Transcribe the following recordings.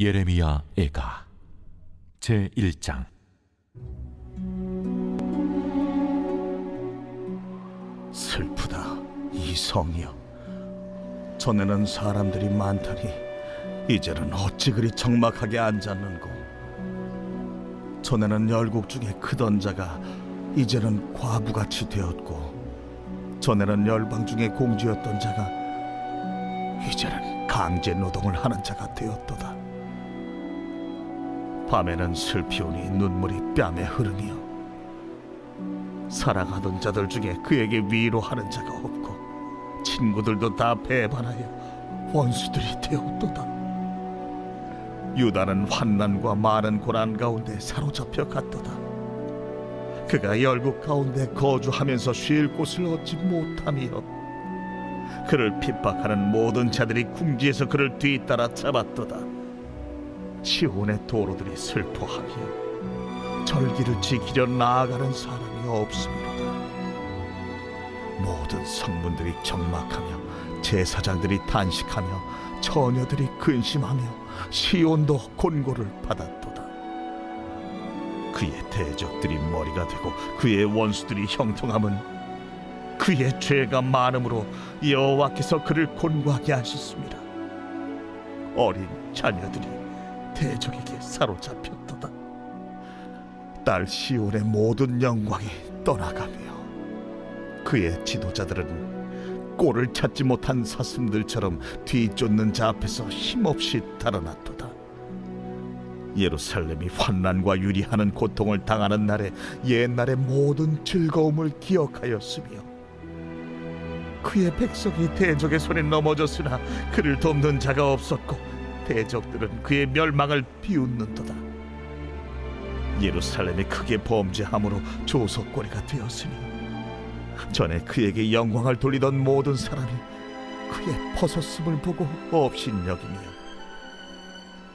예레미야 애가. 제 1장. 슬프다 이 성이여. 전에는 사람들이 많다니 이제는 어찌 그리 적막하게 앉았는고? 전에는 열국 중에 크던 자가 이제는 과부같이 되었고 전에는 열방 중에 공주였던 자가 이제는 강제 노동을 하는 자가 되었도다 밤에는 슬피오니 눈물이 뺨에 흐르며 사랑하던 자들 중에 그에게 위로하는 자가 없고 친구들도 다 배반하여 원수들이 되었도다. 유다는 환난과 많은 고난 가운데 사로잡혀 갔도다. 그가 열국 가운데 거주하면서 쉴 곳을 얻지 못하며 그를 핍박하는 모든 자들이 궁지에서 그를 뒤따라 잡았도다. 시온의 도로들이 슬퍼하며 절기를 지키려 나아가는 사람이 없습니다. 모든 성문들이 적막하며 제사장들이 단식하며 처녀들이 근심하며 시온도 곤고를 받았도다. 그의 대적들이 머리가 되고 그의 원수들이 형통함은 그의 죄가 많음으로 여호와께서 그를 곤고하게 하셨습니다. 어린 자녀들이 대적에게 사로잡혔도다. 딸 시온의 모든 영광이 떠나가며 그의 지도자들은 꼴을 찾지 못한 사슴들처럼 뒤쫓는 자 앞에서 힘없이 달아났도다. 예루살렘이 환난과 유리하는 고통을 당하는 날에 옛날의 모든 즐거움을 기억하였으며 그의 백성이 대적의 손에 넘어졌으나 그를 돕는 자가 없었고 대적들은 그의 멸망을 비웃는도다. 예루살렘이 크게 범죄함으로 조석거리가 되었으니 전에 그에게 영광을 돌리던 모든 사람이 그의 벗었음을 보고 업신여기며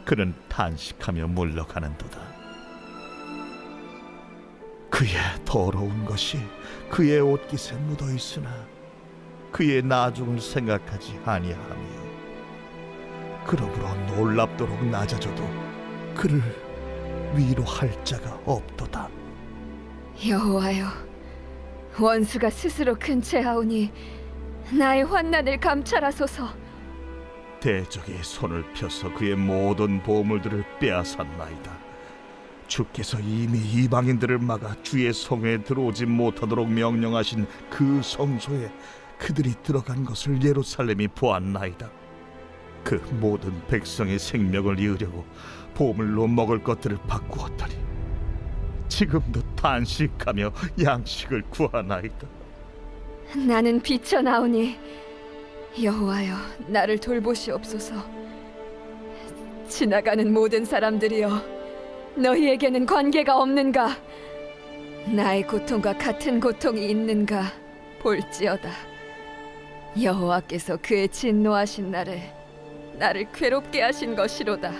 그는 탄식하며 물러가는도다. 그의 더러운 것이 그의 옷깃에 묻어 있으나 그의 나중을 생각하지 아니하며 그러므로 놀랍도록 낮아져도 그를 위로할 자가 없도다. 여호와여, 원수가 스스로 근체하오니 나의 환난을 감찰하소서. 대적의 손을 펴서 그의 모든 보물들을 빼앗았나이다. 주께서 이미 이방인들을 막아 주의 성에 들어오지 못하도록 명령하신 그 성소에 그들이 들어간 것을 예루살렘이 보았나이다. 그 모든 백성의 생명을 이으려고 보물로 먹을 것들을 바꾸었더니 지금도 단식하며 양식을 구하나이다. 나는 비쳐나오니 여호와여, 나를 돌보시옵소서. 지나가는 모든 사람들이여, 너희에게는 관계가 없는가? 나의 고통과 같은 고통이 있는가? 볼지어다. 여호와께서 그의 진노하신 날에 나를 괴롭게 하신 것이로다.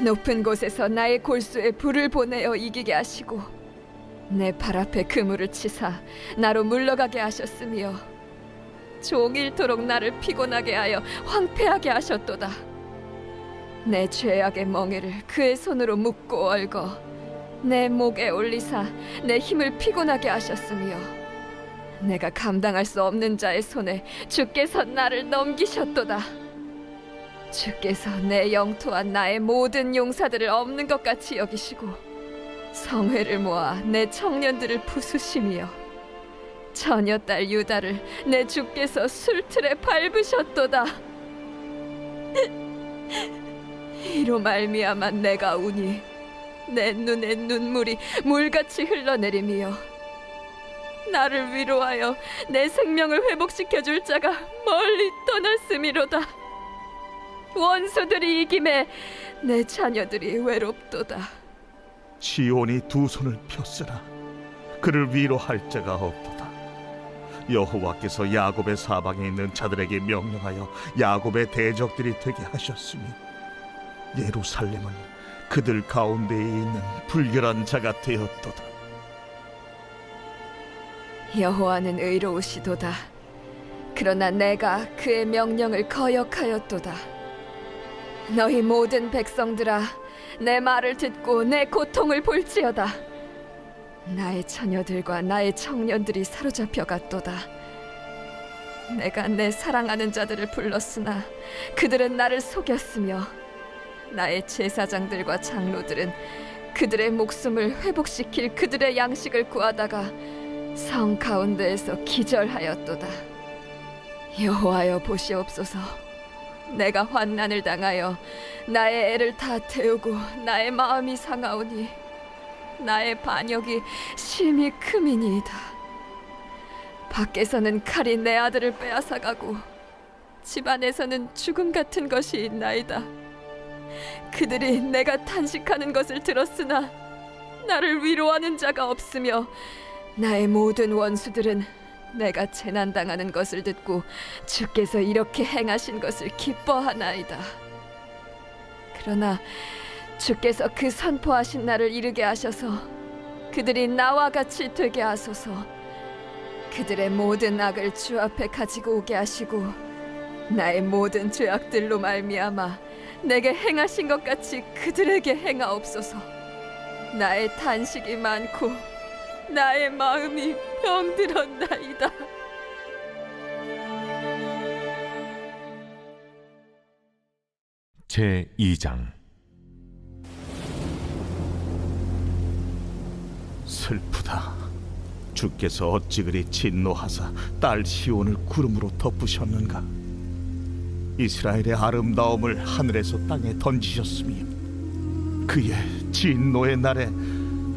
높은 곳에서 나의 골수에 불을 보내어 이기게 하시고 내 발 앞에 그물을 치사 나로 물러가게 하셨으며 종일토록 나를 피곤하게 하여 황폐하게 하셨도다. 내 죄악의 멍에를 그의 손으로 묶고 얽어 내 목에 올리사 내 힘을 피곤하게 하셨으며 내가 감당할 수 없는 자의 손에 주께서 나를 넘기셨도다. 주께서 내 영토와 나의 모든 용사들을 없는 것 같이 여기시고 성회를 모아 내 청년들을 부수시며 처녀 딸 유다를 내 주께서 술틀에 밟으셨도다. 이로 말미암아 내가 우니 내 눈에 눈물이 물같이 흘러내리며 나를 위로하여 내 생명을 회복시켜 줄 자가 멀리 떠났음이로다. 원수들이 이김에 내 자녀들이 외롭도다. 지온이 두 손을 폈으나 그를 위로할 자가 없도다. 여호와께서 야곱의 사방에 있는 자들에게 명령하여 야곱의 대적들이 되게 하셨으니 예루살렘은 그들 가운데에 있는 불결한 자가 되었도다. 여호와는 의로우시도다. 그러나 내가 그의 명령을 거역하였도다. 너희 모든 백성들아 내 말을 듣고 내 고통을 볼지어다. 나의 처녀들과 나의 청년들이 사로잡혀 갔도다. 내가 내 사랑하는 자들을 불렀으나 그들은 나를 속였으며 나의 제사장들과 장로들은 그들의 목숨을 회복시킬 그들의 양식을 구하다가 성 가운데에서 기절하였도다. 여호와여 보시옵소서 내가 환난을 당하여 나의 애를 다 태우고 나의 마음이 상하오니 나의 반역이 심히 크미니이다. 밖에서는 칼이 내 아들을 빼앗아가고 집안에서는 죽음 같은 것이 있나이다. 그들이 내가 탄식하는 것을 들었으나 나를 위로하는 자가 없으며 나의 모든 원수들은 내가 재난 당하는 것을 듣고 주께서 이렇게 행하신 것을 기뻐하나이다. 그러나 주께서 그 선포하신 날을 이르게 하셔서 그들이 나와 같이 되게 하소서. 그들의 모든 악을 주 앞에 가지고 오게 하시고 나의 모든 죄악들로 말미암아 내게 행하신 것 같이 그들에게 행하옵소서. 나의 탄식이 많고 나의 마음이 병들었나이다. 제 2장 슬프다. 주께서 어찌 그리 진노하사 딸 시온을 구름으로 덮으셨는가? 이스라엘의 아름다움을 하늘에서 땅에 던지셨으며 그의 진노의 날에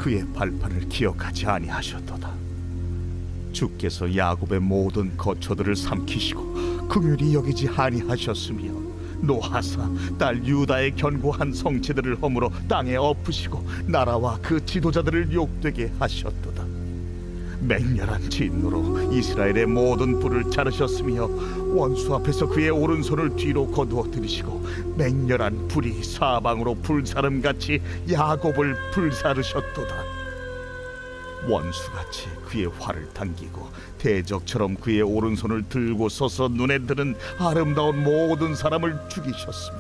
그의 발판을 기억하지 아니하셨도다. 주께서 야곱의 모든 거처들을 삼키시고 긍휼히 여기지 아니하셨으며 노하사 딸 유다의 견고한 성체들을 허물어 땅에 엎으시고 나라와 그 지도자들을 욕되게 하셨도다. 맹렬한 진노로 이스라엘의 모든 뿔을 자르셨으며 원수 앞에서 그의 오른손을 뒤로 거두어 들이시고 맹렬한 불이 사방으로 불사름같이 야곱을 불사르셨도다. 원수같이 그의 활을 당기고 대적처럼 그의 오른손을 들고 서서 눈에 드는 아름다운 모든 사람을 죽이셨으며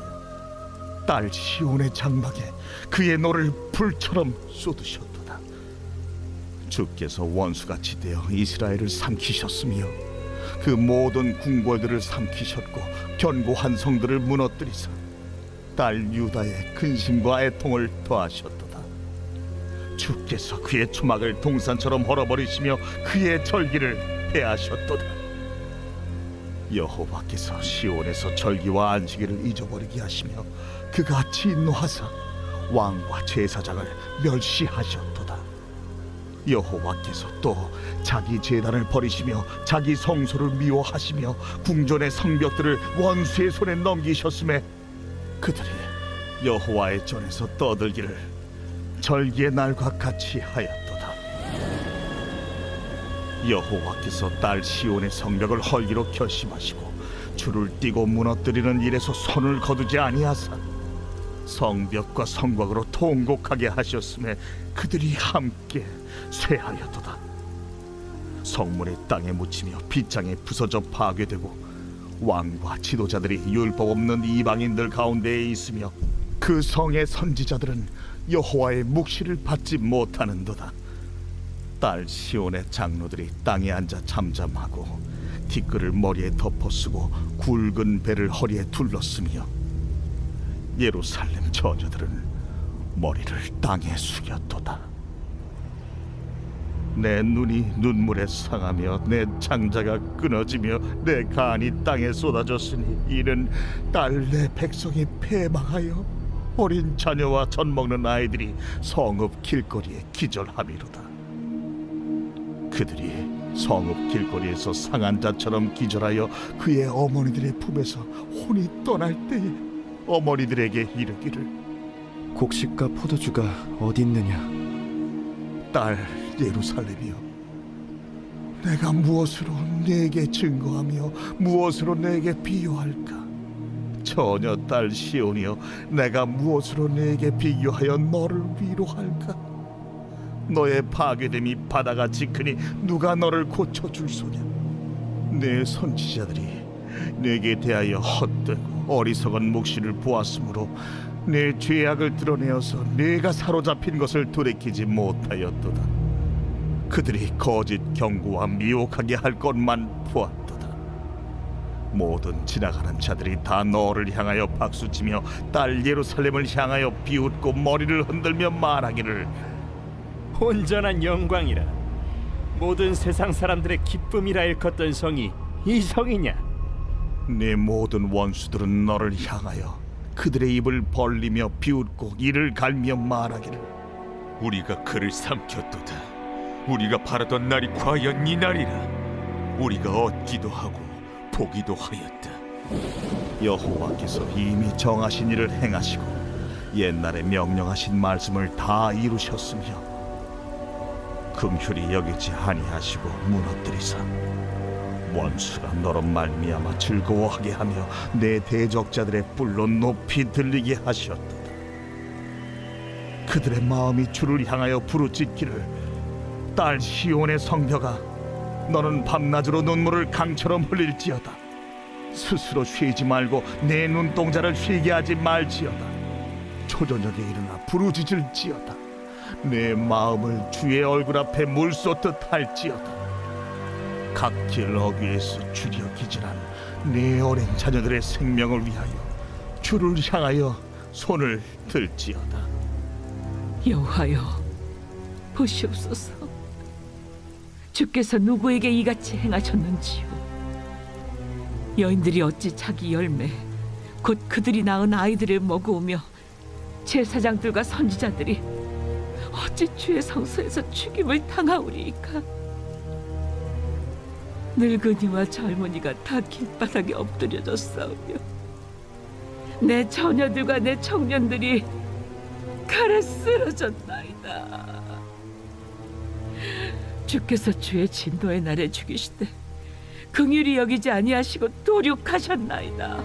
딸 시온의 장막에 그의 노를 불처럼 쏟으셨도다. 주께서 원수같이 되어 이스라엘을 삼키셨으며 그 모든 궁궐들을 삼키셨고 견고한 성들을 무너뜨리사 딸 유다의 근심과 애통을 더하셨도다. 주께서 그의 초막을 동산처럼 헐어버리시며 그의 절기를 폐하셨도다. 여호와께서 시온에서 절기와 안식일을 잊어버리게 하시며 그가 진노하사 왕과 제사장을 멸시하셨도다. 여호와께서 또 자기 제단을 버리시며 자기 성소를 미워하시며 궁전의 성벽들을 원수의 손에 넘기셨음에 그들이 여호와의 전에서 떠들기를 절기의 날과 같이 하였도다. 여호와께서 딸 시온의 성벽을 헐기로 결심하시고 줄을 띠고 무너뜨리는 일에서 손을 거두지 아니하사 성벽과 성곽으로 통곡하게 하셨음에 그들이 함께 쇠하였도다. 성문이 땅에 묻히며 빗장에 부서져 파괴되고 왕과 지도자들이 율법 없는 이방인들 가운데에 있으며 그 성의 선지자들은 여호와의 묵시를 받지 못하는도다. 딸 시온의 장로들이 땅에 앉아 잠잠하고 티끌을 머리에 덮어쓰고 굵은 배를 허리에 둘렀으며 예루살렘 처녀들은 머리를 땅에 숙였도다. 내 눈이 눈물에 상하며 내 창자가 끊어지며 내 간이 땅에 쏟아졌으니 이는 딸내 백성이 패망하여 어린 자녀와 젖 먹는 아이들이 성읍 길거리에 기절함이로다. 그들이 성읍 길거리에서 상한 자처럼 기절하여 그의 어머니들의 품에서 혼이 떠날 때에 어머니들에게 이르기를 곡식과 포도주가 어디 있느냐? 딸 예루살렘이여 내가 무엇으로 내게 증거하며 무엇으로 내게 비유할까? 처녀 딸 시온이여 내가 무엇으로 내게 비교하여 너를 위로할까? 너의 파괴됨이 바다같이 크니 누가 너를 고쳐줄 소냐 내 선지자들이 내게 대하여 헛되고 어리석은 묵시를 보았으므로 내 죄악을 드러내어서 내가 사로잡힌 것을 돌이키지 못하였도다. 그들이 거짓 경고와 미혹하게 할 것만 보았도다. 모든 지나가는 자들이 다 너를 향하여 박수치며 딸 예루살렘을 향하여 비웃고 머리를 흔들며 말하기를 온전한 영광이라 모든 세상 사람들의 기쁨이라 일컫던 성이 이 성이냐 내 모든 원수들은 너를 향하여 그들의 입을 벌리며 비웃고 이를 갈며 말하기를 우리가 그를 삼켰도다. 우리가 바라던 날이 과연 이 날이라. 우리가 얻기도 하고 보기도 하였다. 여호와께서 이미 정하신 일을 행하시고 옛날에 명령하신 말씀을 다 이루셨으며 긍휼히 여기지 아니하시고 무너뜨리사 원수가 너로 말미암아 즐거워하게 하며 내 대적자들의 뿔로 높이 들리게 하셨도다 그들의 마음이 주를 향하여 부르짖기를 딸 시온의 성벽아 너는 밤낮으로 눈물을 강처럼 흘릴지어다. 스스로 쉬지 말고 내 눈동자를 쉬게 하지 말지어다. 초저녁에 일어나 부르짖을지어다. 내 마음을 주의 얼굴 앞에 물 쏟듯 할지어다. 각길 어귀에서 줄여 기질한 내 어린 자녀들의 생명을 위하여 주를 향하여 손을 들지어다. 여호와여 보시옵소서 주께서 누구에게 이같이 행하셨는지요 여인들이 어찌 자기 열매 곧 그들이 낳은 아이들을 먹어오며 제사장들과 선지자들이 어찌 주의 성소에서 죽임을 당하오리이까 늙은이와 젊은이가 다 길바닥에 엎드려져 싸우며 내 처녀들과 내 청년들이 칼에 쓰러졌나이다. 주께서 주의 진노의 날에 죽이시되 긍휼히 여기지 아니하시고 도륙하셨나이다.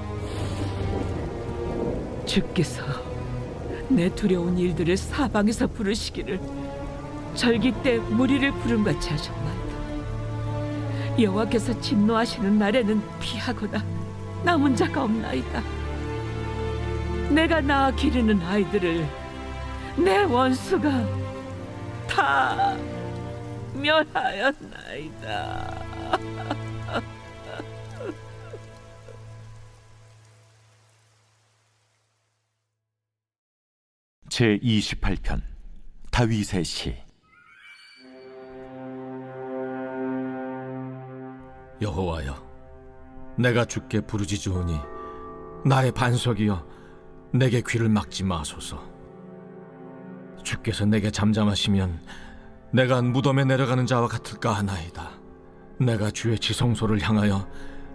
주께서 내 두려운 일들을 사방에서 부르시기를 절기 때 무리를 부름같이 하셨나이다. 여호와께서 진노하시는 날에는 피하거나 남은 자가 없나이다. 내가 낳아 기르는 아이들을 내 원수가 다 멸하였나이다. 제 28편 다윗의 시 여호와여, 내가 주께 부르짖으오니 나의 반석이여, 내게 귀를 막지 마소서. 주께서 내게 잠잠하시면 내가 무덤에 내려가는 자와 같을까 하나이다. 내가 주의 지성소를 향하여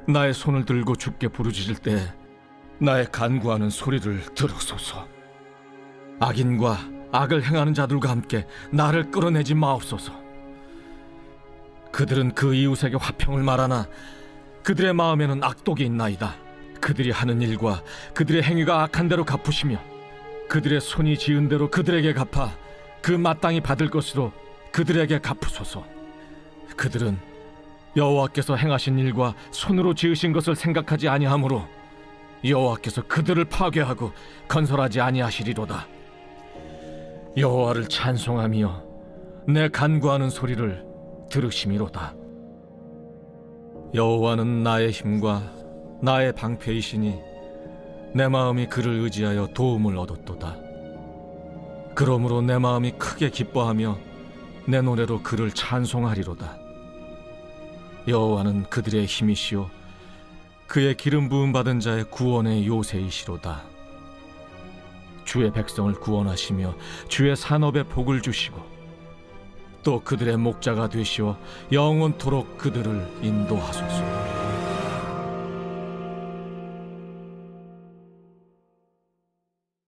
나의 손을 들고 주께 부르짖을 때 나의 간구하는 소리를 들으소서. 악인과 악을 행하는 자들과 함께 나를 끌어내지 마옵소서. 그들은 그 이웃에게 화평을 말하나 그들의 마음에는 악독이 있나이다. 그들이 하는 일과 그들의 행위가 악한 대로 갚으시며 그들의 손이 지은 대로 그들에게 갚아 그 마땅히 받을 것으로 그들에게 갚으소서. 그들은 여호와께서 행하신 일과 손으로 지으신 것을 생각하지 아니하므로 여호와께서 그들을 파괴하고 건설하지 아니하시리로다. 여호와를 찬송하며 내 간구하는 소리를 들으심이로다. 여호와는 나의 힘과 나의 방패이시니 내 마음이 그를 의지하여 도움을 얻었도다. 그러므로 내 마음이 크게 기뻐하며 내 노래로 그를 찬송하리로다. 여호와는 그들의 힘이시요 그의 기름 부음 받은 자의 구원의 요새이시로다. 주의 백성을 구원하시며 주의 산업에 복을 주시고 또 그들의 목자가 되시어 영원토록 그들을 인도하소서.